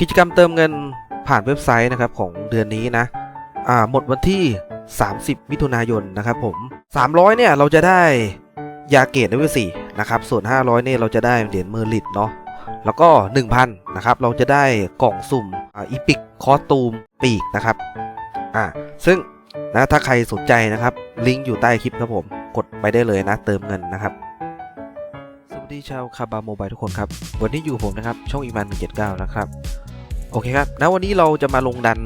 กิจกรรมเติมเงินผ่านเว็บไซต์นะครับของเดือนนี้นะอ่าหมดวันที่ 30 มิถุนายนนะครับผม 300 เนี่ยเราจะได้ยาเกตเลเวล4นะครับ ส่วน 500 เนี่ยเราจะได้เหรียญเมอร์ลิตเนาะ แล้วก็ 1,000 นะครับ เราจะได้กล่องสุ่มอ,อีพิกคอสตูมปีกนะครับ อ่า ซึ่งนะถ้าใครสนใจนะครับ ลิงก์อยู่ใต้คลิปครับผม กดไปได้เลยนะ เติมเงินนะครับ สวัสดีชาวคาบาโมบายทุกคนครับ วันนี้อยู่ผมนะครับ ช่องอีมัน179 นะครับ โอเคครับนะวันนี้เราจะมาลงดัน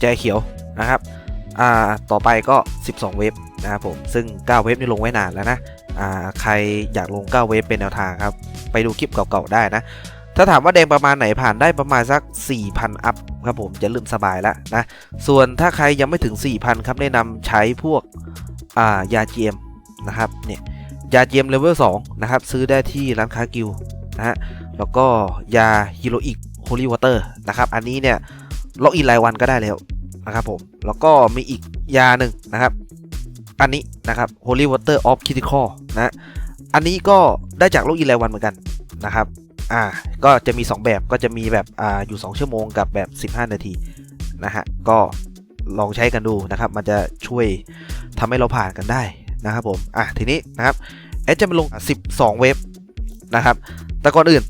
แจเขียวนะครับอ่าต่อไปก็ 12 เว็บนะครับผมซึ่ง 9 เว็บนี่ลงไว้นานแล้วนะอ่าใครอยากลง 9 เว็บเป็นแนวทางครับ ไปดูคลิปเก่าๆได้นะ ถ้าถามว่าแดงประมาณไหนผ่านได้ประมาณสัก 4,000 อัพครับผมจะเริ่มสบายแล้วนะส่วนถ้าใครยังไม่ถึง 4,000 ครับแนะนำใช้พวกอ่ายาเจียมนะครับเนี่ยยาเจียมเลเวล2นะครับซื้อได้ที่ร้านค้ากิลนะฮะแล้วก็ยาฮิโรอิก โฮลี่วอเตอร์นะครับ อันนี้เนี่ยล็อกอินรายวันก็ได้แล้วนะครับผม แล้วก็มีอีกยาหนึ่งนะครับ อันนี้นะครับ Holy Water of Critical นะ อันนี้ก็ได้จากล็อกอินรายวันเหมือนกันนะครับ อ่า ก็จะมี 2 แบบ ก็จะมีแบบอ่าอยู่ 2 ชั่วโมงกับแบบ 15 นาทีนะฮะ ก็ลองใช้กันดูนะครับ มันจะช่วยทำให้เราผ่านกันได้นะครับผม อะทีนี้นะครับแอดจะมาลง 12 เว็บนะครับ แต่ก่อนอื่น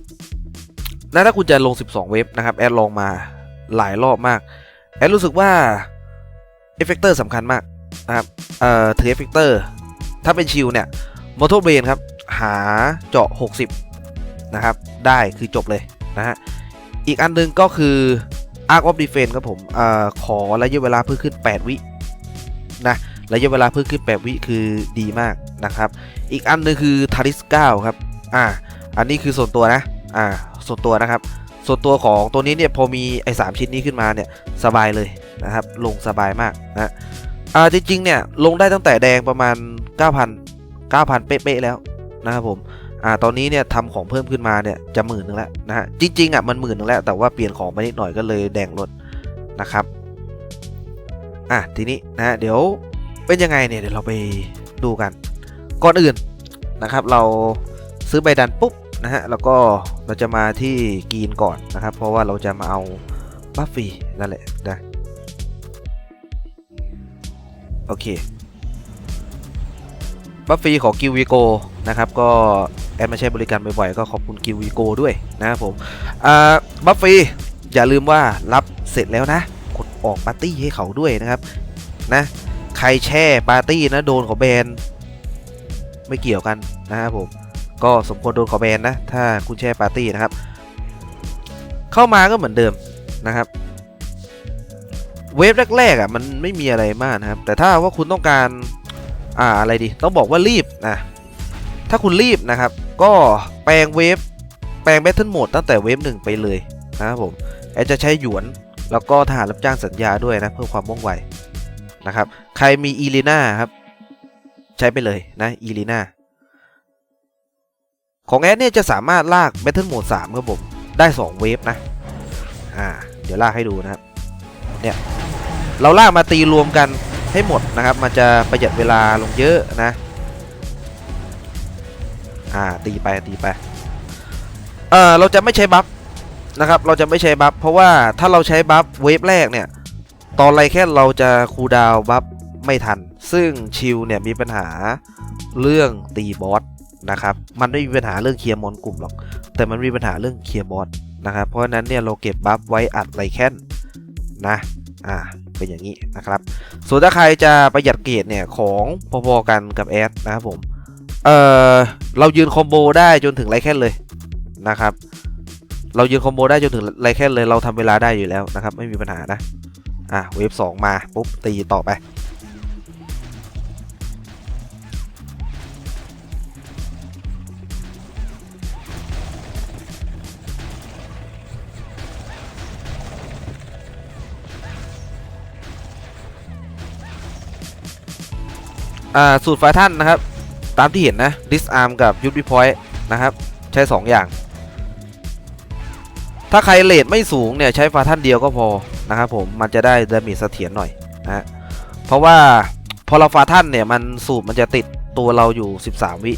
นะถ้าคุณจะลง 12 เว็บนะครับ แอดลองมาหลายรอบมาก แอดรู้สึกว่าเอฟเฟกเตอร์สำคัญมากนะครับเอ่อถือเอฟเฟกเตอร์ถ้าเป็นชิลเนี่ยมอเตอร์เบนครับ หาเจาะ 60 นะครับ ได้คือจบเลยนะฮะ อีกอันหนึงก็คือ Arc of Defense ครับผมเอ่อขอระยะเวลาเพิ่มขึ้น 8 วินะระยะเวลาเพิ่มขึ้น 8 วิคือดีมากนะครับ อีกอันหนึงคือทาริส9ครับ อ่า อันนี้คือส่วนตัวนะ อ่า ส่วนตัวนะครับ ส่วนตัวของตัวนี้เนี่ยพอมีไอ้สชิ้นนี้ขึ้นมาเนี่ยสบายเลยนะครับ ลงสบายมากนะอ่าจริงๆเนี่ยลงได้ตั้งแต่แดงประมาณ 9,000 9,000 เป๊ะๆแล้วนะครับผมอ่าตอนนี้เนี่ยทำของเพิ่มขึ้นมาเนี่ยจะหมื่นนึงแล้วนะฮะจริงๆอะมันหมื่นนึงแล้วแต่ว่าเปลี่ยนของมานิดหน่อยก็เลยแดงลดนะครับอะทีนี้นะฮะเดี๋ยวเป็นยังไงเนี่ยเดี๋ยวเราไปดูกัน ก่อนอื่นนะครับ เราซื้อใบดันปุ๊บ นะฮะ แล้วก็เราจะมาที่กรีนก่อนนะครับ เพราะว่าเราจะมาเอาบัฟฟี่นั่นแหละนะโอเคบัฟฟี่ของกิววีโกนะครับ ก็แอดมาใช้บริการบ่อยๆ ก็ขอบคุณกิววีโกด้วยนะครับผมอ่าบัฟฟี่อย่าลืมว่ารับเสร็จแล้วนะ กดออกปาร์ตี้ให้เขาด้วยนะครับนะใครแช่ปาร์ตี้นะโดนขอแบนไม่เกี่ยวกันนะครับผม ก็สมควรโดนขอแบนนะ ถ้าคุณแช่ปาร์ตี้นะครับ เข้ามาก็เหมือนเดิมนะครับ เวฟแรกๆอะมันไม่มีอะไรมากนะครับ แต่ถ้าว่าคุณต้องการอ่าอะไรดี ต้องบอกว่ารีบนะถ้าคุณรีบนะครับ ก็แปลงเวฟแปลงแบทเทิลโหมดตั้งแต่เวฟหนึ่งไปเลยนะครับผมแอดจะใช้หยวนแล้วก็ทหารรับจ้างสัญญาด้วยนะ เพื่อความว่องไวนะครับ ใครมีอีลีน่าครับ ใช้ไปเลยนะอีลีน่า ของแอดเนี่ยจะสามารถลากแบทเทิลโหมด3ครับผม ได้ 2 เวฟนะ อ่า เดี๋ยวลากให้ดูนะครับ เนี่ย เราลากมาตีรวมกันให้หมดนะครับ มันจะประหยัดเวลาลงเยอะนะ อ่า ตีไป ตีไป เออเราจะไม่ใช้บัฟนะครับ เราจะไม่ใช้บัฟ เพราะว่าถ้าเราใช้บัฟเวฟแรกเนี่ย ตอนไรแค่เราจะคูดาวบัฟไม่ทัน ซึ่งชิลเนี่ยมีปัญหาเรื่องตีบอส นะครับมันไม่มีปัญหาเรื่องเคลียร์มอนกลุ่มหรอก แต่มันมีปัญหาเรื่องเคลียร์บอสนะครับเพราะฉะนั้นเนี่ยเราเก็บบัฟไว้อัดไรแค่นนะอ่าเป็นอย่างนี้นะครับ ส่วนถ้าใครจะประหยัดเกรดเนี่ยของพอๆกันกับแอดนะครับผมเออเรายืนคอมโบได้จนถึงไรแค่นเลยนะครับเรายืนคอมโบได้จนถึงไรแค่นเลยเราทำเวลาได้อยู่แล้วนะครับ ไม่มีปัญหานะ อะเวฟสองมา ปุ๊บ ตีต่อไป อ่าสูตรไฟท่านนะครับ ตามที่เห็นนะ disarm กับยุทธวิพอยต์นะครับ ใช้ 2 อย่าง ถ้าใครเลทไม่สูงเนี่ย ใช้ฟาท่านเดียวก็พอนะครับผมมันจะได้ดาเมจเสถียรหน่อยนะเพราะว่าพอเราฟาท่านเนี่ยมันสูตรมันจะติดตัวเราอยู่ 13 วิ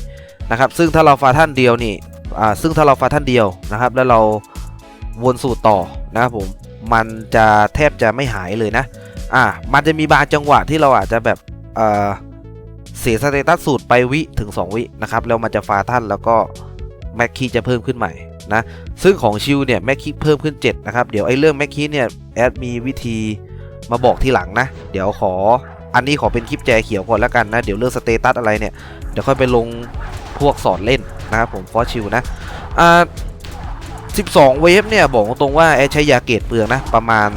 นะครับ ซึ่งถ้าเราฟาท่านเดียวนี่อ่าซึ่งถ้าเราฟาท่านเดียวนะครับ แล้วเราวนสูตรต่อนะครับผมมันจะแทบจะไม่หายเลยนะ อ่า มันจะมีบางจังหวะที่เราอาจจะแบบเอ่อ เสียสเตตัสสูตรไปวิถึง 2 วินะครับ แล้วมันจะฟาท่านแล้วก็แม็กคีจะเพิ่มขึ้นใหม่นะ ซึ่งของชิลเนี่ยแม็กคีเพิ่มขึ้น 7 นะครับ เดี๋ยวไอ้เรื่องแม็กคีเนี่ยแอดมีวิธีมาบอกทีหลังนะ เดี๋ยวขออันนี้ขอเป็นคลิปแจเขียวก่อนแล้วกันนะ เดี๋ยวเรื่องสเตตัสอะไรเนี่ย เดี๋ยวค่อยไปลงพวกสอนเล่นนะครับผมฟอสชิลนะอ่า12 เวฟเนี่ยบอกตรงว่าแอดใช้ยาเกตเปลืองนะประมาณ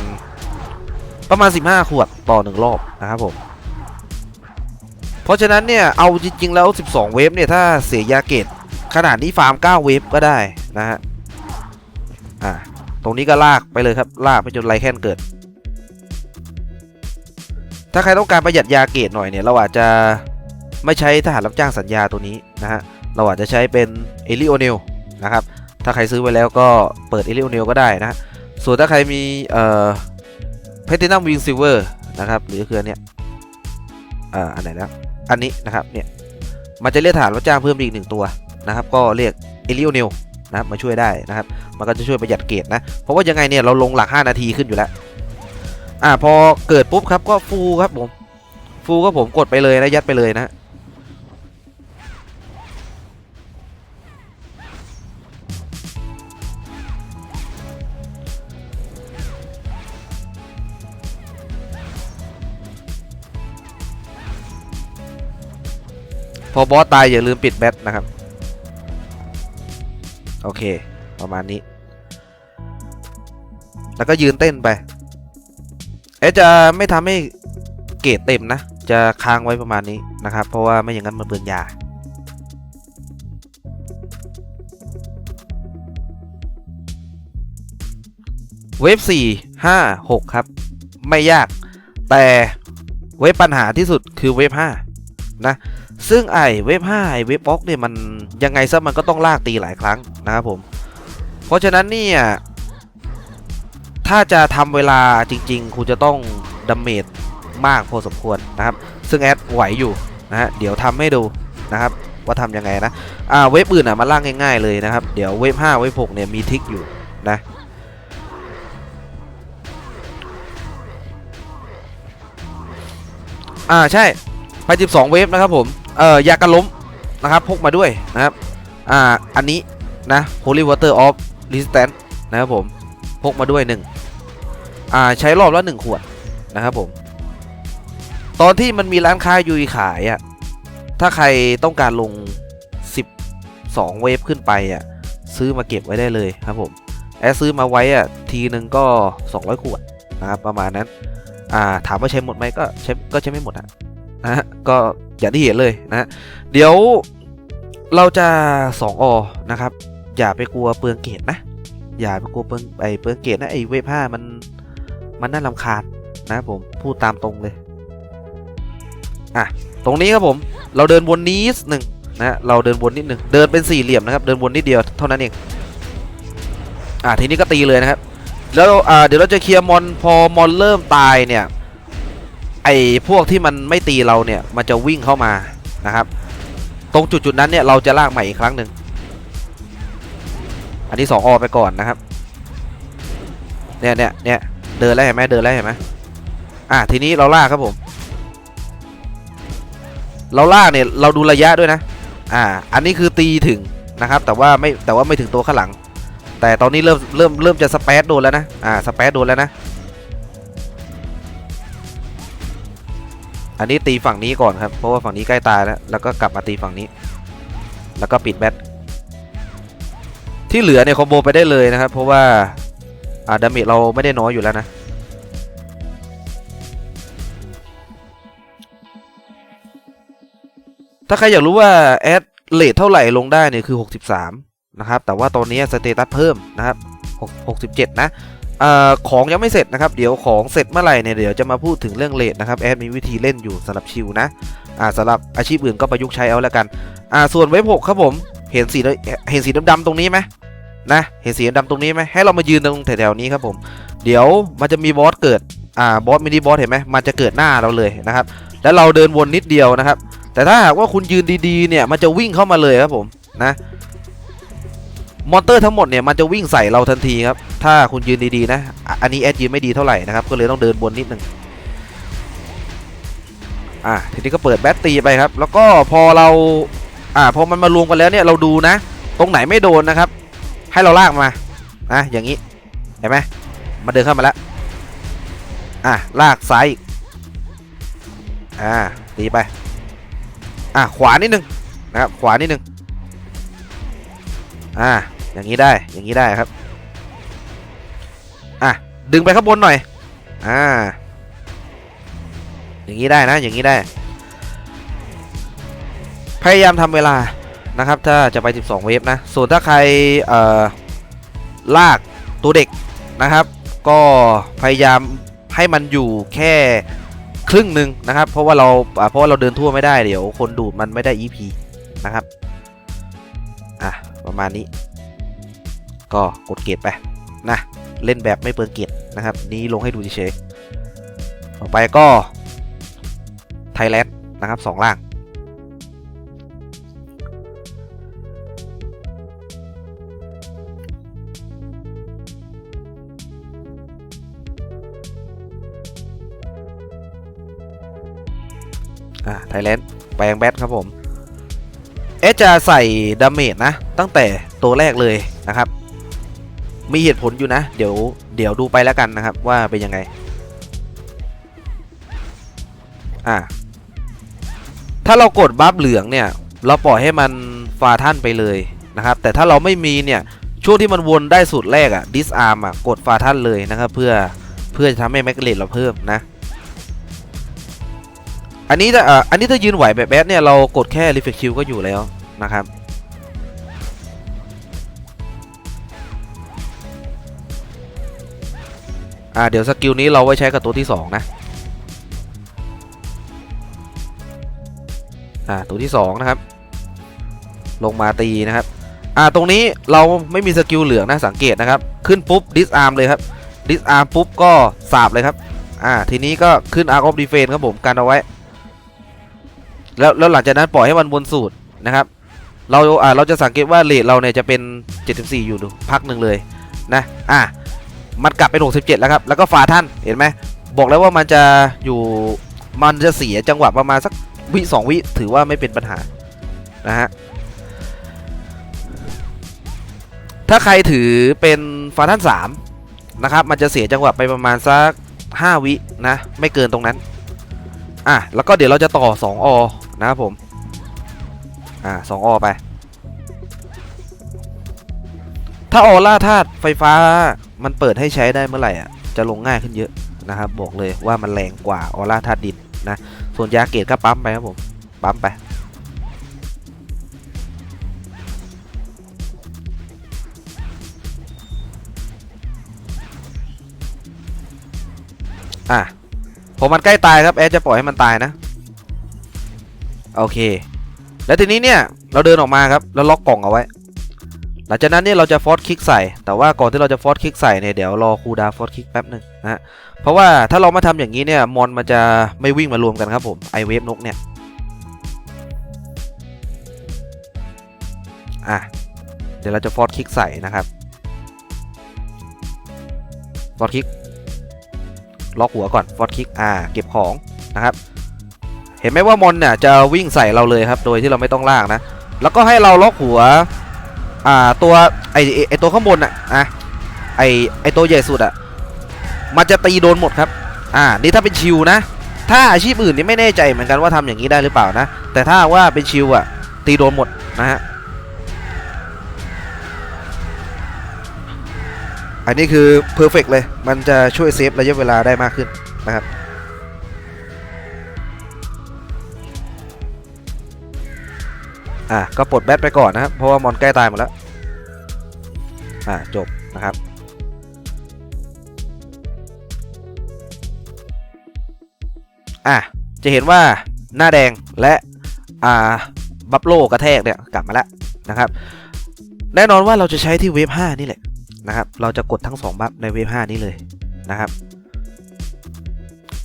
ประมาณ 15 ขวดต่อหนึ่งรอบนะครับผม เพราะฉะนั้นเนี่ยเอาจริงๆแล้ว 12 เวฟเนี่ยถ้าเสียยาเกตขนาดนี้ฟาร์ม 9 เวฟก็ได้นะฮะอ่าตรงนี้ก็ลากไปเลยครับลากไปจนไรแค่นเกิด ถ้าใครต้องการประหยัดยาเกตหน่อยเนี่ยเราอาจจะไม่ใช้ทหารรับจ้างสัญญาตัวนี้นะฮะเราอาจจะใช้เป็นเอลิโอเนลนะครับถ้าใครซื้อไว้แล้วก็เปิดเอลิโอเนลก็ได้นะส่วนถ้าใครมีเอ่อเพตินัมวิงซิเวอร์นะครับหรือคืออันเนี้ยอ่าอันไหนนะ อันนี้นะครับเนี่ยมันจะเรียกฐานรับจ้างเพิ่มอีกหนึ่งตัวนะครับ ก็เรียกเอลิโอเนลนะมาช่วยได้นะครับ มันก็จะช่วยประหยัดเกรดนะ เพราะว่ายังไงเนี่ยเราลงหลัก 5 นาทีขึ้นอยู่แล้ว อ่าพอเกิดปุ๊บครับก็ฟูลครับผมฟูลก็ผมกดไปเลยนะยัดไปเลยนะ อบอสตายอย่าลืมปิดแบตนะครับ โอเค ประมาณนี้ แล้วก็ยืนเต้นไป เอ๊ะจะไม่ทำให้เกรดเต็มนะ จะค้างไว้ประมาณนี้นะครับ เพราะว่าไม่อย่างนั้นมันเบืองยาเวฟสี่ห้าหกครับ ไม่ยากแต่เวฟปัญหาที่สุดคือเวฟห้านะ ซึ่งไอเวฟ5ไอเวฟบล็อกเนี่ยมันยังไงซะมันก็ต้องลากตีหลายครั้งนะครับผม เพราะฉะนั้นเนี่ยถ้าจะทำเวลาจริง ๆ คุณจะต้องดัมเมจมากพอสมควรนะครับ ซึ่งแอดไหวอยู่นะฮะเดี๋ยวทำให้ดูนะครับว่าทำยังไงนะอ่าเวฟอื่นอะมาล่างง่ายๆเลยนะครับ เดี๋ยวเวฟ5เวฟ6เนี่ยมีทิกอยู่นะอ่าใช่ไป12 เวฟนะครับผม เอ่อยากันล้มนะครับพกมาด้วยนะครับอ่าอันนี้นะ Holy Water of Resistance นะครับผมพกมาด้วยหนึ่งอ่าใช้รอบละหนึ่งขวดนะครับผม ตอนที่มันมีร้านค้ายุยขายอะ่ะถ้าใครต้องการลง 12 เวฟขึ้นไปอะ่ะซื้อมาเก็บไว้ได้เลยครับผมแอซื้อมาไว้อะ่ะทีหนึ่งก็ 200 ขวดนะครับประมาณนั้นอ่าถามว่าใช้หมดไหมก็ใช้ก็ใช้ไม่หมดอะนะฮะก็ อย่างที่เห็นเลยนะเดี๋ยวเราจะ2อนะครับ อย่าไปกลัวเปลืองเกตนะ อย่าไปกลัวเปลืองไอเปลืองเกตนะไอเวฟห้ามันมันน่าลำคาญนะผมพูดตามตรงเลยอะตรงนี้ครับผมเราเดินวนนิดหนึ่งนะเราเดินวนนิดหนึ่งเดินเป็นสี่เหลี่ยมนะครับ เดินวนนิดเดียวเท่านั้นเองอะทีนี้ก็ตีเลยนะครับแล้วอ่าเดี๋ยวเราจะเคลียร์มอนพอมอนเริ่มตายเนี่ย ไอ้พวกที่มันไม่ตีเราเนี่ยมันจะวิ่งเข้ามานะครับ ตรงจุดจุดๆนั้นเนี่ยเราจะลากใหม่อีกครั้งหนึ่งอันนี้สองอไปก่อนนะครับเนี่ยเนี่ยเนี่ยเดินแล้วเห็นไหมเดินแล้วเห็นไหมอะทีนี้เราลากครับผม เราลากเนี่ยเราดูระยะด้วยนะอ่าอันนี้คือตีถึงนะครับ แต่ว่าไม่แต่ว่าไม่ถึงตัวข้างหลัง แต่ตอนนี้เริ่มเริ่มเริ่มจะสเปซโดนแล้วนะอ่าสเปซโดนแล้วนะ อันนี้ตีฝั่งนี้ก่อนครับ เพราะว่าฝั่งนี้ใกล้ตายแล้ว แล้วก็กลับมาตีฝั่งนี้ แล้วก็ปิดแบตที่เหลือเนี่ยคอมโบไปได้เลยนะครับ เพราะว่าอ่าดาเมจเราไม่ได้น้อยอยู่แล้วนะ ถ้าใครอยากรู้ว่าแอดเลทเท่าไหร่ลงได้เนี่ยคือ 63 นะครับ แต่ว่าตอนนี้สเตตัสเพิ่มนะครับ 6 67 นะ ออของยังไม่เสร็จนะครับ เดี๋ยวของเสร็จเมื่อไหร่เนี่ยเดี๋ยวจะมาพูดถึงเรื่องเลทนะครับแอดมีวิธีเล่นอยู่สำหรับชิวนะอ่าสำหรับอาชีพอื่นก็ประยุกต์ใช้เอาแล้วกันอ่าส่วนเว็บ6ครับผมเห็นสีเห็นสีดำๆตรงนี้ไหมนะเห็นสีดำตรงนี้ไหมให้เรามายืนตรงแถวๆนี้ครับผม เดี๋ยวมันจะมีบอสเกิดอ่าบอสมินิบอสเห็นไหมมันจะเกิดหน้าเราเลยนะครับ แล้วเราเดินวนนิดเดียวนะครับ แต่ถ้าหากว่าคุณยืนดีๆเนี่ยมันจะวิ่งเข้ามาเลยครับผมนะ มอนเตอร์ทั้งหมดเนี่ยมันจะวิ่งใส่เราทันทีครับ ถ้าคุณยืนดีๆนะ อันนี้แอดยืนไม่ดีเท่าไหร่นะครับ ก็เลยต้องเดินบนนิดนึงอะทีนี้ก็เปิดแบตตีไปครับ แล้วก็พอเราอ่าพอมันมารวมกันแล้วเนี่ยเราดูนะ ตรงไหนไม่โดนนะครับ ให้เราลากมานะอย่างนี้เห็นไหมมันเดินเข้ามาแล้วอะลากซ้ายอ่าตีไปอะขวานิดนึงนะครับขวานิดนึงอ่า อย่างนี้ได้อย่างนี้ได้ครับอะดึงไปข้างบนหน่อยอ่าอย่างนี้ได้นะอย่างนี้ได้ พยายามทำเวลานะครับ ถ้าจะไป 12 เวฟนะ ส่วนถ้าใครลากตัวเด็กนะครับ ก็พยายามให้มันอยู่แค่ครึ่งหนึ่งนะครับ เพราะว่าเราอ่าเพราะว่าเราเดินทั่วไม่ได้เดี๋ยวคนดูดมันไม่ได้ EP นะครับ อะ ประมาณนี้ ก็กดเกตไปนะเล่นแบบไม่เปลืองเกตนะครับ นี้ลงให้ดูเฉยๆต่อไปก็ไทยแลนด์นะครับสองล่าง อ่าไทยแลนด์แปลงแบทครับผมเอจะใส่ดาเมจนะ ตั้งแต่ตัวแรกเลยนะครับ มีเหตุผลอยู่นะ เดี๋ยวเดี๋ยวดูไปแล้วกันนะครับ ว่าเป็นยังไง อ่าถ้าเรากดบัฟเหลืองเนี่ย เราปล่อยให้มันฟาท่านไปเลยนะครับ แต่ถ้าเราไม่มีเนี่ยช่วงที่มันวนได้สุดแรกอะดิสอาร์มอะกดฟาท่านเลยนะครับ เพื่อเพื่อจะทำให้แมกเลตเราเพิ่มนะอันนี้ถ้าอ่ออันนี้ถ้ายืนไหวแบบแบดเนี่ยเรากดแค่ reflect shield ก็อยู่แล้วนะครับ อ่าเดี๋ยวสกิลนี้เราไว้ใช้กับตัวที่2นะอ่าตัวที่2นะครับ ลงมาตีนะครับอ่าตรงนี้เราไม่มีสกิลเหลืองนะสังเกตนะครับ ขึ้นปุ๊บ disarm เลยครับ disarm ปุ๊บก็สาบเลยครับอ่าทีนี้ก็ขึ้น arc of defense ครับผมกันเอาไว้ แล้วแล้วหลังจากนั้นปล่อยให้มันวนสูตรนะครับ เราอ่าเราจะสังเกตว่าเลทเราเนี่ยจะเป็น 74 อยู่ดูพักหนึ่งเลยนะอะ มันกลับเป็น67 แล้วครับ แล้วก็ฝาท่านเห็นไหมบอกแล้วว่ามันจะอยู่มันจะเสียจังหวะประมาณสักวิสองวิถือว่าไม่เป็นปัญหานะฮะถ้าใครถือเป็นฝาท่าน3นะครับมันจะเสียจังหวะไปประมาณสัก 5 วินะ ไม่เกินตรงนั้นอะแล้วก็เดี๋ยวเราจะต่อ 2 อ นะครับผมอ่า2อไป ถ้าออร่าธาตุไฟฟ้า มันเปิดให้ใช้ได้เมื่อไหร่อะจะลงง่ายขึ้นเยอะนะครับบอกเลยว่ามันแรงกว่าออร่าธาตุดินนะส่วนยาเกตก็ปั๊มไปครับผมปั๊มไปอะพอมันใกล้ตายครับแอดจะปล่อยให้มันตายนะ โอเค แล้วทีนี้เนี่ย เราเดินออกมาครับ แล้วล็อกกล่องเอาไว้ หลังจากนั้นเนี่ยเราจะฟอสคิกใส่ แต่ว่าก่อนที่เราจะฟอสคิกใส่เนี่ยเดี๋ยวรอคูดาฟอสคิกแป๊บหนึ่งนะฮะเพราะว่าถ้าเรามาทำอย่างนี้เนี่ยมอนมันจะไม่วิ่งมารวมกันครับผมไอเวฟนกเนี่ยอะเดี๋ยวเราจะฟอสคิกใส่นะครับฟอสคิกล็อกหัวก่อนฟอสคิกอ่าเก็บของนะครับ เห็นไหมว่ามอนเนี่ยจะวิ่งใส่เราเลยครับ โดยที่เราไม่ต้องลากนะ แล้วก็ให้เราล็อกหัว อ่าตัวไอไอตัวข้างบนอะอะไอไอตัวใหญ่สุดอะมันจะตีโดนหมดครับ อ่า นี่ถ้าเป็นชิวนะ ถ้าอาชีพอื่นนี่ไม่แน่ใจเหมือนกันว่าทำอย่างนี้ได้หรือเปล่านะ แต่ถ้าว่าเป็นชิวอะ ตีโดนหมดนะฮะ อันนี้คือเพอร์เฟกเลย มันจะช่วยเซฟระยะเวลาได้มากขึ้นนะครับ อะ ก็ปลดแบตไปก่อนนะครับ เพราะว่ามอนใกล้ตายหมดแล้ว อะจบนะครับอะจะเห็นว่าหน้าแดงและอ่าบัฟโลกระแทกเนี่ยกลับมาแล้วนะครับแน่นอนว่าเราจะใช้ที่เวฟ5นี่แหละนะครับ เราจะกดทั้ง 2 บัฟในเวฟ5นี้เลยนะครับ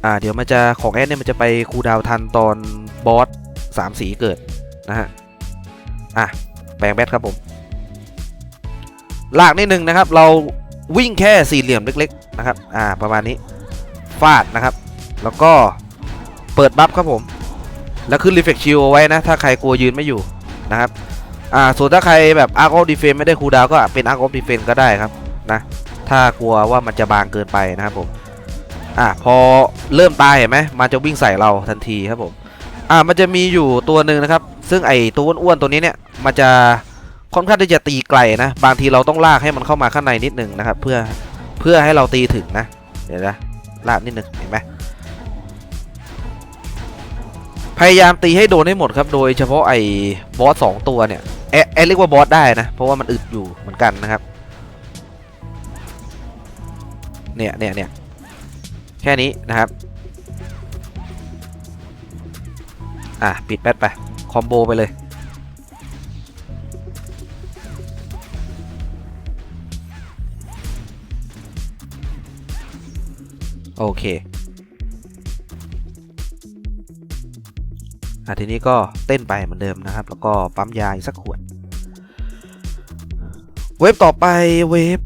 อ่าเดี๋ยวมันจะของแอดเนี่ยมันจะไปคูดาวทันตอนบอส3สีเกิดนะฮะอะแปลงแบตครับผม ลากนิดนึงนะครับ เราวิ่งแค่สี่เหลี่ยมเล็กๆนะครับ อ่า ประมาณนี้ ฟาดนะครับ แล้วก็เปิดบัฟครับผม แล้วขึ้นรีเฟกชิลเอาไว้นะ ถ้าใครกลัวยืนไม่อยู่นะครับ อ่า ส่วนถ้าใครแบบอาร์ of อ e ดีเฟนไม่ได้คูดาวก็เป็นอาร์ of อ e ดีเฟนก็ได้ครับนะ ถ้ากลัวว่ามันจะบางเกินไปนะครับผม อ่า พอเริ่มตายเห็นไหมมันจะวิ่งใส่เราทันทีครับผม อ่า มันจะมีอยู่ตัวหนึ่งนะครับ ซึ่งไอตัวอ้วนๆตัวนี้เนี่ย มันจะ ค่อนข้างที่จะตีไกลนะ บางทีเราต้องลากให้มันเข้ามาข้างในนิดหนึ่งนะครับ เพื่อเพื่อให้เราตีถึงนะ เดี๋ยวนะลากนิดหนึ่งเห็นไหมพยายามตีให้โดนให้หมดครับ โดยเฉพาะไอ้บอสสองตัวเนี่ยแอะแอะเรียกว่าบอสได้นะ เพราะว่ามันอึดอยู่เหมือนกันนะครับ เนี่ยเนี่ยเนี่ยแค่นี้นะครับ อะ ปิดแป๊ดไป คอมโบไปเลย โอเคอะทีนี้ก็เต้นไปเหมือนเดิมนะครับ แล้วก็ปั๊มยาอีกสักขวด เวฟต่อไปเวฟ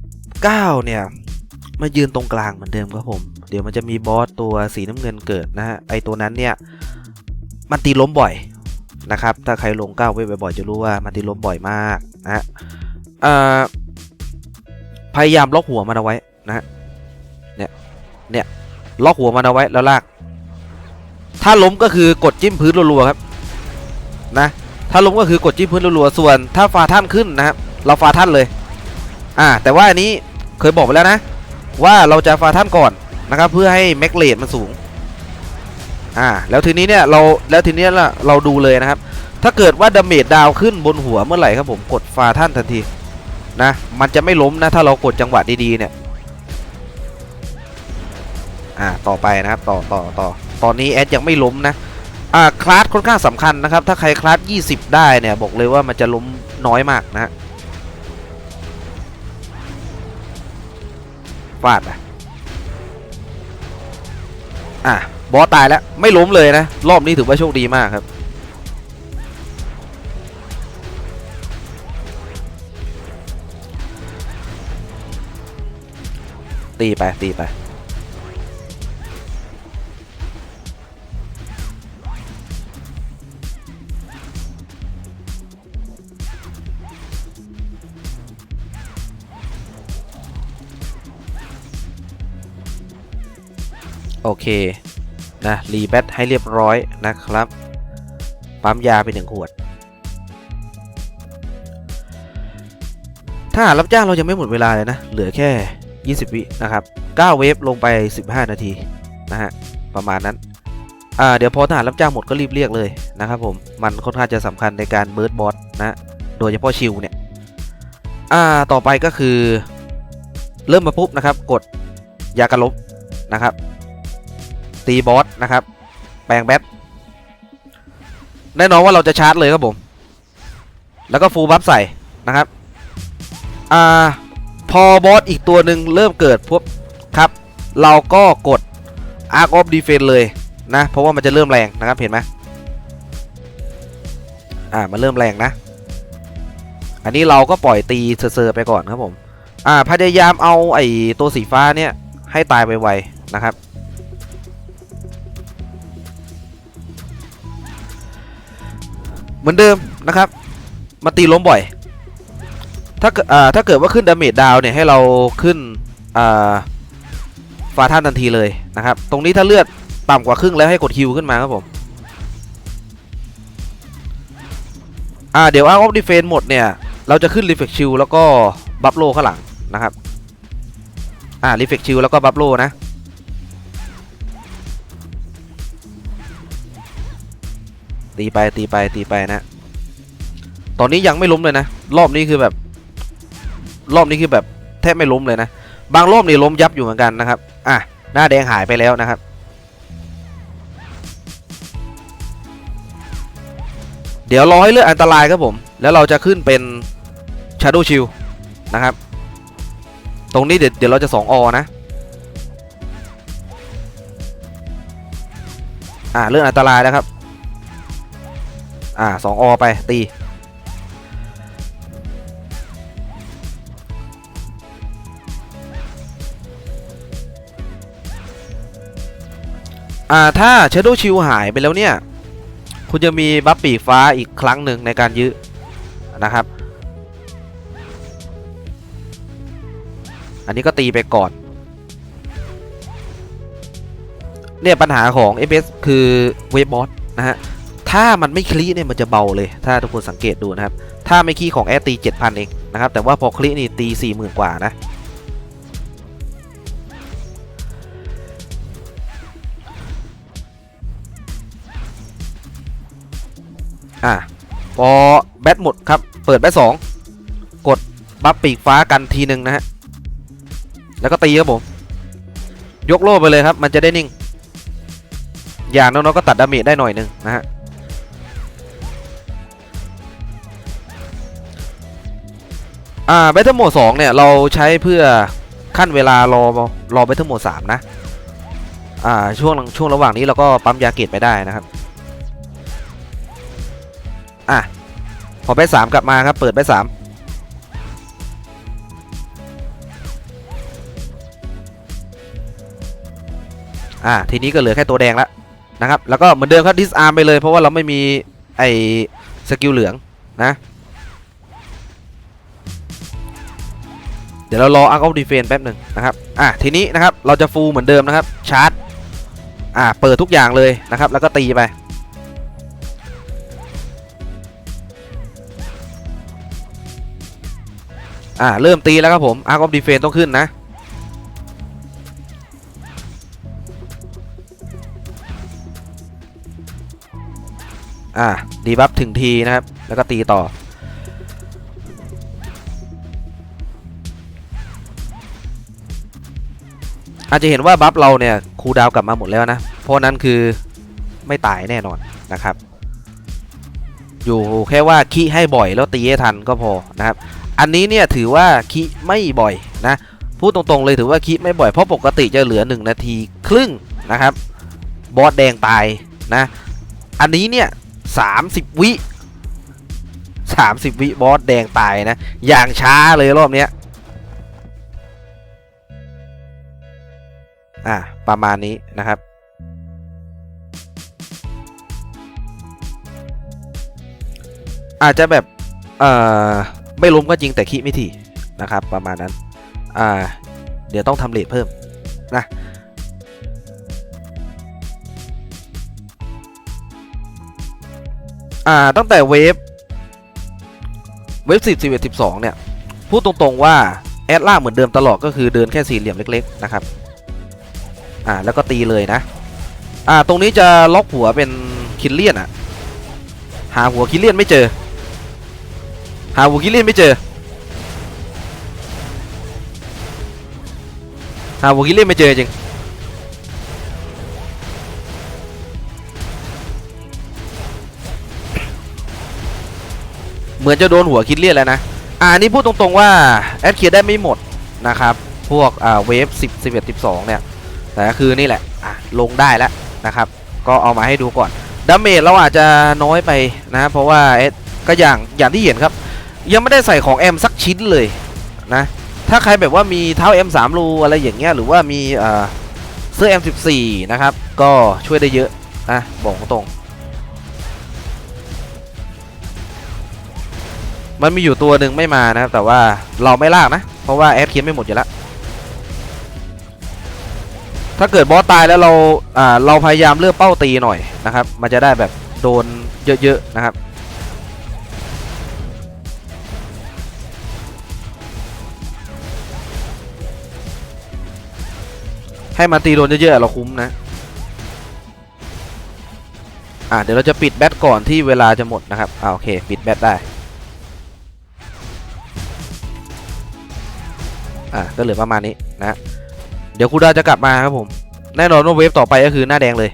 9เนี่ย มายืนตรงกลางเหมือนเดิมครับผม เดี๋ยวมันจะมีบอสตัวสีน้ำเงินเกิดนะฮะ ไอตัวนั้นเนี่ย มันตีล้มบ่อยนะครับ ถ้าใครลง9เวฟบ่อยๆจะรู้ว่ามันตีล้มบ่อยมากนะฮะพยายามล็อกหัวมันเอาไว้นะฮะ เนี่ย เนี่ย ล็อกหัวมันเอาไว้แล้วลาก ถ้าล้มก็คือกดจิ้มพื้นรัวๆครับนะถ้าล้มก็คือกดจิ้มพื้นรัวๆส่วน ถ้าฟาท่านขึ้นนะครับเราฟาท่านเลย อ่า แต่ว่าอันนี้เคยบอกไปแล้วนะ ว่าเราจะฟาท่านก่อนนะครับ เพื่อให้แม็กเลดมันสูงอ่าแล้วทีนี้เนี่ยเราแล้วทีนี้ละเราดูเลยนะครับ ถ้าเกิดว่าดาเมจดาวขึ้นบนหัวเมื่อไหร่ครับผมกดฟาท่านทันทีนะมันจะไม่ล้มนะถ้าเรากดจังหวะดีๆเนี่ย อ่าต่อไปนะครับต่อต่อต่อตอนนี้แอดยังไม่ล้มนะอ่าคลาสค่อนข้างสำคัญนะครับ ถ้าใครคลาส20 ได้เนี่ยบอกเลยว่ามันจะล้มน้อยมากนะฟาดไปอะบอสตายแล้วไม่ล้มเลยนะ รอบนี้ถือว่าโชคดีมากครับตีไปตีไป โอเคนะรีแบตให้เรียบร้อยนะครับ ปั๊มยาไปหนึ่งขวด ถ้าหากรับจ้างเรายังไม่หมดเวลาเลยนะ เหลือแค่ 20 วินะครับ 9 เวฟลงไป 15 นาทีนะฮะประมาณนั้นอ่าเดี๋ยวพอทหารรับจ้างหมดก็รีบเรียกเลยนะครับผม มันค่อนข้างจะสำคัญในการเบิร์ดบอสนะโดยเฉพาะชิลเนี่ยอ่าต่อไปก็คือ เริ่มมาปุ๊บนะครับ กดยากันลบนะครับ ตีบอสนะครับ แปลงแบทแน่นอนว่าเราจะชาร์จเลยครับผม แล้วก็ฟูลบัฟใส่นะครับอ่าพอบอสอีกตัวหนึ่งเริ่มเกิดพวกครับ เราก็กด Arc of Defense เลยนะ เพราะว่ามันจะเริ่มแรงนะครับเห็นไหมอ่ามันเริ่มแรงนะ อันนี้เราก็ปล่อยตีเซอร์ไปก่อนครับผม อ่าพยายามเอาไอ้ตัวสีฟ้าเนี่ยให้ตายไวๆนะครับ มือนเดิมนะครับมาตีล้มบ่อย ถ้าเกิดถ้าเกิดว่าขึ้นดาเมจดาวเนี่ยให้เราขึ้นฟาท่านทันทีเลยนะครับ ตรงนี้ถ้าเลือดต่ำกว่าครึ่งแล้วให้กดฮิวขึ้นมาครับผมอ่าเดี๋ยวอาร์ออฟดิเฟนหมดเนี่ยเราจะขึ้นรีเฟกชิลแล้วก็บัฟโลข้างหลังนะครับอ่ารีเฟกชิลแล้วก็บัฟโลนะ ตีไปตีไปตีไปนะ ตอนนี้ยังไม่ล้มเลยนะ รอบนี้คือแบบ รอบนี้คือแบบแทบไม่ล้มเลยนะ บางรอบนี่ล้มยับอยู่เหมือนกันนะครับ อะ หน้าแดงหายไปแล้วนะครับ เดี๋ยวรอให้เลือดอันตรายครับผม แล้วเราจะขึ้นเป็น Shadow Shield นะครับ ตรงนี้เดี๋ยวเดี๋ยวเราจะ 2 อนะอ่าเรื่องอันตรายแล้วครับ อ่าสองอไปตีอ่าถ้าเชดูชิวหายไปแล้วเนี่ย คุณจะมีบัฟปีฟ้าอีกครั้งหนึ่งในการยื้อนะครับ อันนี้ก็ตีไปก่อน เนี่ยปัญหาของ MS คือเวฟบอสนะฮะ ถ้ามันไม่คลีเนี่ยมันจะเบาเลย ถ้าทุกคนสังเกตดูนะครับ ถ้าไม่คลีของแอดตี7,000เองนะครับ แต่ว่าพอคลีนี่ตี40,000กว่านะ อะพอแบตหมดครับ เปิดแบตสองกดบัฟปีกฟ้ากันทีหนึ่งนะฮะ แล้วก็ตีครับผม ยกโล่ไปเลยครับ มันจะได้นิ่ง อย่างน้อยๆก็ตัดดาเมจได้หน่อยหนึ่งนะฮะ อ่าเบทเทอร์โหมด2เนี่ย เราใช้เพื่อขั้นเวลารอรอเบทเทอร์โหมด3นะ อ่าช่วงช่วงระหว่างนี้เราก็ปั๊มยาเกตไปได้นะครับ อะ พอไปสามกลับมาครับ เปิดไปสามอะทีนี้ก็เหลือแค่ตัวแดงแล้วนะครับ แล้วก็เหมือนเดิมครับดิสอาร์มไปเลยเพราะว่าเราไม่มีไอ้สกิลเหลืองนะ เดี๋ยวเรารออาร์คออฟดีเฟนแป๊บหนึ่งนะครับ อะทีนี้นะครับเราจะฟูลเหมือนเดิมนะครับ ชาร์จ อะเปิดทุกอย่างเลยนะครับ แล้วก็ตีไป อ่าเริ่มตีแล้วครับผม Arc of Defense ต้องขึ้นนะ อ่าดีบัฟถึงทีนะครับ แล้วก็ตีต่อ อาจจะเห็นว่าบัฟเราเนี่ยคูลดาวกลับมาหมดแล้วนะ เพราะนั้นคือไม่ตายแน่นอนนะครับ อยู่แค่ว่าขี้ให้บ่อยแล้วตีให้ทันก็พอนะครับ อันนี้เนี่ยถือว่าคิไม่บ่อยนะพูดตรงๆเลยถือว่าคิไม่บ่อยเพราะปกติจะเหลือ 1 นาทีครึ่งนะครับ บอสแดงตายนะ อันนี้เนี่ย30วิ30วิบอสแดงตายนะ อย่างช้าเลยรอบเนี้ย อะประมาณนี้นะครับ อาจจะแบบเอ่อไม่ล้มก็จริงแต่คิไม่ถี่นะครับ ประมาณนั้นอ่าเดี๋ยวต้องทำเลทเพิ่มนะอ่าตั้งแต่เวฟเวฟสิบสิบเอ็ดสิบสองเนี่ย พูดตรงๆว่า แอดล่าเหมือนเดิมตลอดก็คือเดินแค่สี่เหลี่ยมเล็ก ๆ นะครับ อ่าแล้วก็ตีเลยนะอ่าตรงนี้จะล็อกหัวเป็นคิลเลียนอะหาหัวคิลเลียนไม่เจอ หาหัวคิลเลียนไม่เจอ หาหัวคิลเลียนไม่เจอจริงเหมือนจะโดนหัวคิดเลียนแล้วนะ อ่านี่พูดตรงๆว่าแอดเคียได้ไม่หมดนะครับ พวกอ่าเวฟ10 11 12 เนี่ย แต่ก็คือนี่แหละอะลงได้แล้วนะครับ ก็เอามาให้ดูก่อนดาเมจเราอาจจะน้อยไปนะ เพราะว่าเอสก็อย่างอย่างที่เห็นครับ ยังไม่ได้ใส่ของ M สักชิ้นเลยนะ ถ้าใครแบบว่ามีเท้า M3 รูอะไรอย่างเงี้ยหรือว่ามีเอ่อเสื้อ M14 นะครับ ก็ช่วยได้เยอะนะบอกตรงมันมีอยู่ตัวหนึ่งไม่มานะครับ แต่ว่าเราไม่ลากนะ เพราะว่าแอดเคียนไม่หมดอยู่แล้ว ถ้าเกิดบอสตายแล้วเราอ่าเราพยายามเลือกเป้าตีหน่อยนะครับ มันจะได้แบบโดนเยอะๆนะครับให้มันตีโดนเยอะๆเราคุ้มนะ อ่าเดี๋ยวเราจะปิดแบตก่อนที่เวลาจะหมดนะครับ อ่าโอเค ปิดแบตได้ อะก็เหลือประมาณนี้นะ เดี๋ยวคูดาจะกลับมาครับผม แน่นอนว่าเวฟต่อไปก็คือหน้าแดงเลย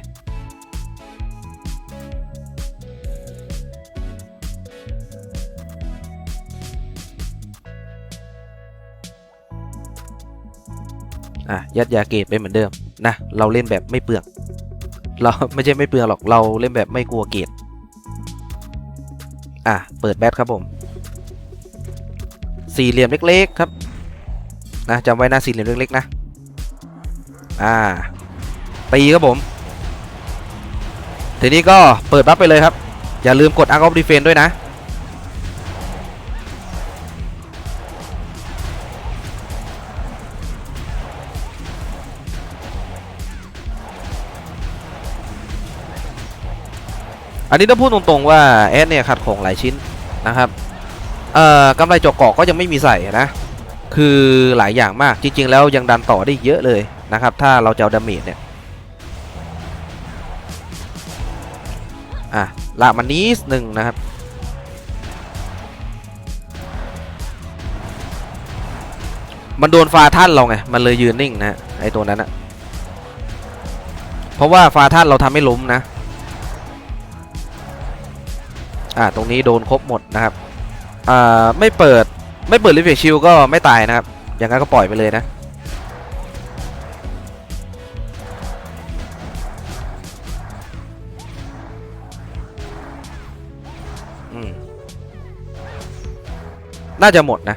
อะยัดยาเกตไปเหมือนเดิมนะเราเล่นแบบไม่เปลืองเราไม่ใช่ไม่เปลืองหรอกเราเล่นแบบไม่กลัวเกตอะเปิดแบตครับผม สี่เหลี่ยมเล็กๆครับนะจำไว้นะสี่เหลี่ยมเล็กๆนะ อ่าตีครับผม ทีนี้ก็เปิดบัฟไปเลยครับ อย่าลืมกด Arc of Defense ด้วยนะ อันนี้ต้องพูดตรงๆว่าแอดเนี่ยขัดของหลายชิ้นนะครับ เอ่อกำไรจาะเกาะก็ยังไม่มีใส่นะ คือหลายอย่างมากจริงๆแล้วยังดันต่อได้เยอะเลย นะครับ ถ้าเราจะเอาดาเมจเนี่ย อะละมันนี้หนึ่งนะครับ มันโดนฟาท่านเราไง มันเลยยืนนิ่งนะไอตัวนั้นอะเพราะว่าฟาท่านเราทำให้ล้มนะ อ่าตรงนี้โดนครบหมดนะครับ อ่า ไม่เปิดไม่เปิดลิฟเฟชิลก็ไม่ตายนะครับ อย่างนั้นก็ปล่อยไปเลยนะ น่าจะหมดนะ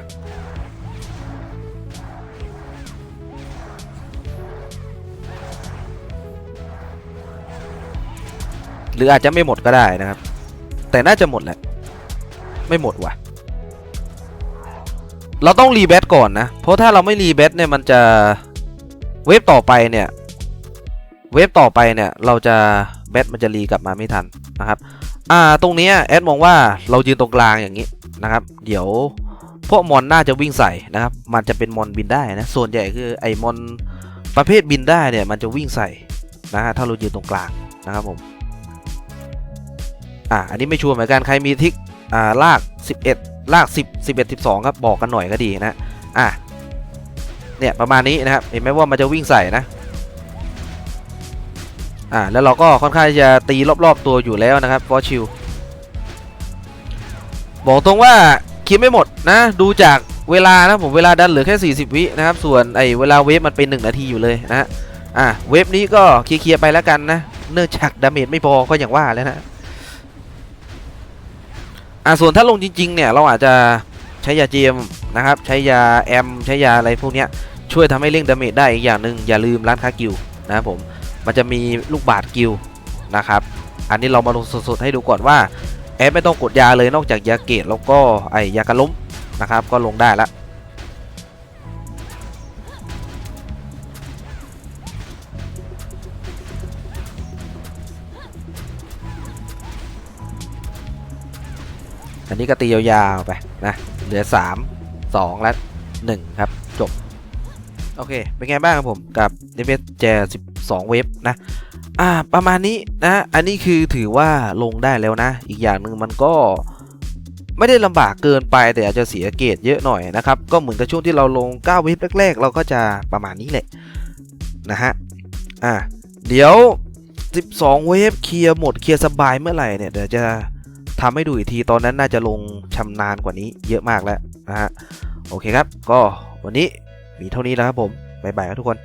หรืออาจจะไม่หมดก็ได้นะครับ แต่น่าจะหมดแหละ ไม่หมดว่ะ เราต้องรีแบตก่อนนะ เพราะถ้าเราไม่รีแบตเนี่ยมันจะเวฟต่อไปเนี่ยเวฟต่อไปเนี่ยเราจะแบตมันจะรีกลับมาไม่ทันนะครับ อ่าตรงนี้แอดมองว่าเรายืนตรงกลางอย่างนี้นะครับ เดี๋ยว พวกมอนน่าจะวิ่งใส่นะครับ มันจะเป็นมอนบินได้นะ ส่วนใหญ่คือไอ้มอนประเภทบินได้เนี่ยมันจะวิ่งใส่นะฮะถ้าเรายืนตรงกลางนะครับผม อ่าอันนี้ไม่ชัวร์เหมือนกันใครมีทริกอ่าลาก 11 ลาก 10 11 12 ครับ บอกกันหน่อยก็ดีนะ อะเนี่ยประมาณนี้นะครับ เห็นไหมว่ามันจะวิ่งใส่นะ อ่าแล้วเราก็ค่อนข้างจะตีรอบๆตัวอยู่แล้วนะครับฟอชิลบอกตรงว่า คิดไม่หมดนะ ดูจากเวลานะผมเวลาดันเหลือแค่ 40 วินะครับ ส่วนไอ้เวลาเวฟมันเป็น 1 นาทีอยู่เลยนะอะเวฟนี้ก็เคลียร์ไปแล้วกันนะ เนื่องจากดาเมจไม่พอก็อย่างว่าแล้วนะอ่าส่วนถ้าลงจริง ๆ เนี่ย เราอาจจะใช้ยาเจียมนะครับ ใช้ยาแอม ใช้ยาอะไรพวกเนี้ยช่วยทำให้เร่งดาเมจได้อีกอย่างหนึ่งอย่าลืมร้านค้ากิลนะครับผมมันจะมีลูกบาศก์กิลนะครับ อันนี้เรามาลงสดๆให้ดูก่อนว่า แอดไม่ต้องกดยาเลยนอกจากยาเกตแล้วก็ไอยากระล้มนะครับ ก็ลงได้ละอันนี้ก็ตียาวๆไปนะ เหลือ 3 2 และ 1 ครับ จบ โอเค เป็นไงบ้างครับผมกับ d v s แจ 12 เว็บนะอ่าประมาณนี้นะอันนี้คือถือว่าลงได้แล้วนะ อีกอย่างหนึ่งมันก็ไม่ได้ลำบากเกินไปแต่อาจจะเสียเกรดเยอะหน่อยนะครับ ก็เหมือนกับช่วงที่เราลง 9 เว็บแรก ๆ เราก็จะประมาณนี้แหละนะฮะอ่าเดี๋ยว 12 เว็บเคลียร์หมดเคลียร์สบายเมื่อไหร่เนี่ยเดี๋ยวจะทำให้ดูอีกทีตอนนั้นน่าจะลงชำนาญกว่านี้เยอะมากแล้วนะฮะโอเคครับ ก็วันนี้มีเท่านี้แล้วครับผมบ๊ายบายครับทุกคน